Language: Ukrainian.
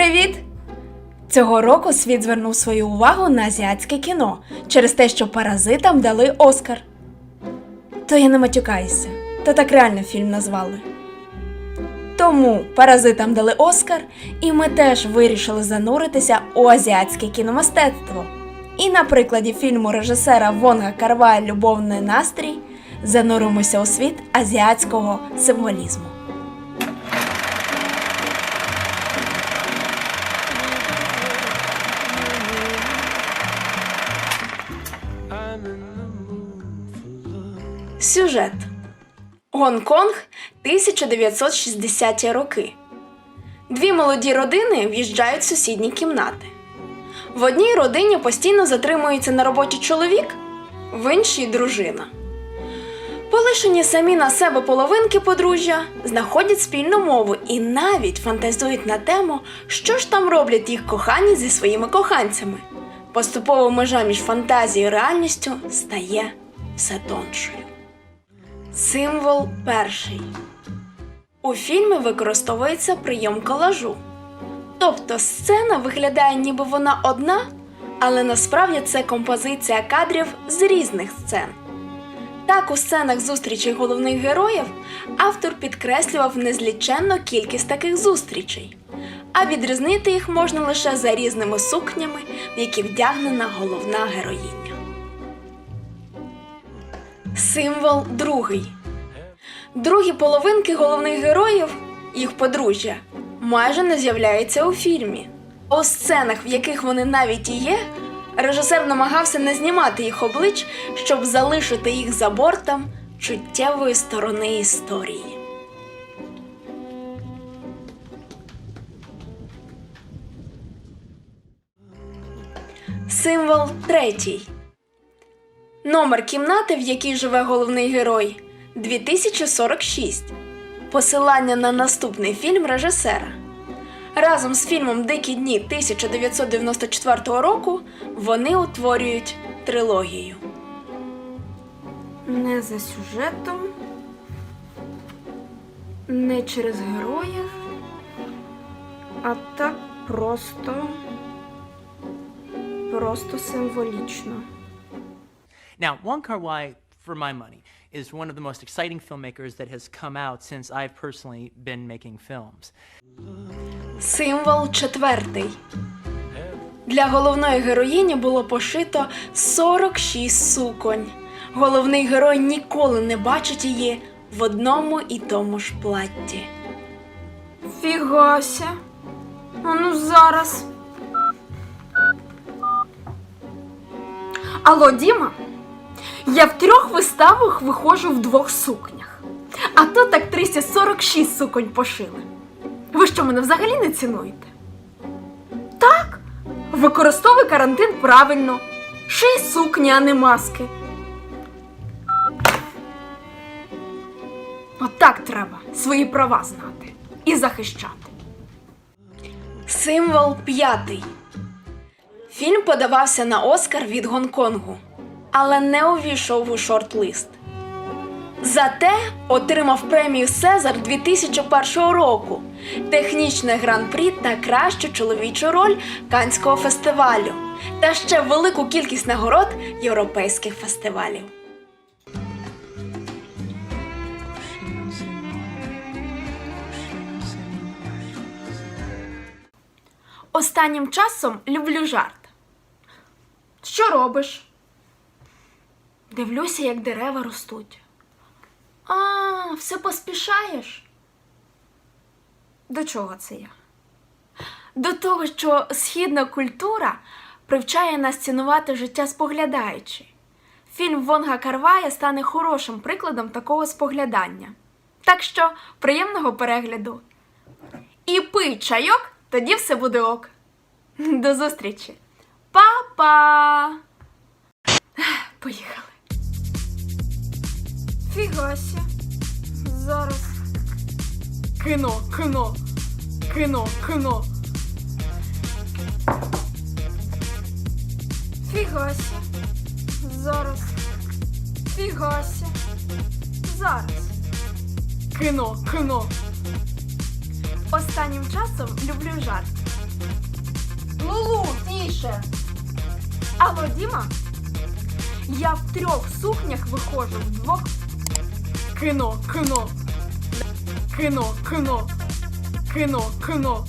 Привіт! Цього року світ звернув свою увагу на азіатське кіно через те, що паразитам дали Оскар. То я не матюкаюся, то так реально фільм назвали. Тому паразитам дали Оскар, і ми теж вирішили зануритися у азіатське кіномистецтво. І на прикладі фільму режисера Вонга Карвая Любовний настрій зануримося у світ азіатського символізму. Сюжет Гонконг 1960-ті роки. Дві молоді родини в'їжджають в сусідні кімнати. В одній родині постійно затримується на роботі чоловік, в іншій дружина. Полишені самі на себе половинки подружжя знаходять спільну мову і навіть фантазують на тему, що ж там роблять їх кохані зі своїми коханцями. Поступово межа між фантазією і реальністю стає все тоншою. Символ перший. У фільмі використовується прийом колажу. Тобто сцена виглядає, ніби вона одна, але насправді це композиція кадрів з різних сцен. Так, у сценах зустрічей головних героїв автор підкреслював незліченну кількість таких зустрічей, а відрізнити їх можна лише за різними сукнями, в які вдягнена головна героїня. Символ другий. Другі половинки головних героїв, їх подружжя, майже не з'являються у фільмі. У сценах, в яких вони навіть і є, режисер намагався не знімати їх облич, щоб залишити їх за бортом чуттєвої сторони історії. Символ третій. Номер кімнати, в якій живе головний герой 2046. Посилання на наступний фільм режисера. Разом з фільмом Дикі дні 1994 року вони утворюють трилогію. Не за сюжетом, не через героїв, а так просто. Просто символічно. Now, Wong Kar Wai, for my money, is one of the most exciting filmmakers that has come out since I've personally been making films. Символ четвертий. Для головної героїні було пошито 46 суконь. Головний герой ніколи не бачить її в одному і тому ж платті. Фігася. А ну зараз. Алло, Діма? Я в трьох виставах виходжу в двох сукнях. А тут актрисі 46 суконь пошили. Ви що, мене взагалі не цінуєте? Так, використовуй карантин правильно. Ший сукні, а не маски. Отак треба свої права знати і захищати. Символ п'ятий. Фільм подавався на Оскар від Гонконгу, але не увійшов у шорт-лист. Зате отримав премію Сезар 2001 року, технічне гран-прі та кращу чоловічу роль Канського фестивалю та ще велику кількість нагород європейських фестивалів. Останнім часом люблю жарт. Що робиш? Дивлюся, як дерева ростуть. А, все поспішаєш? До чого це я? До того, що східна культура привчає нас цінувати життя споглядаючи. Фільм Вонга Карвая стане хорошим прикладом такого споглядання. Так що приємного перегляду. І пий чайок, тоді все буде ок. До зустрічі. Па-па! Поїхали. Фігася. Зараз. Кіно, кіно, кіно, кіно. Фігася. Зараз. Фігася. Зараз. Кіно, кіно. Останнім часом люблю жарт. Лулу, тише. Алло, Діма? Я в трьох сукнях виходжу вдвох. Кіно, кіно. Кіно, кіно. Кіно, кіно.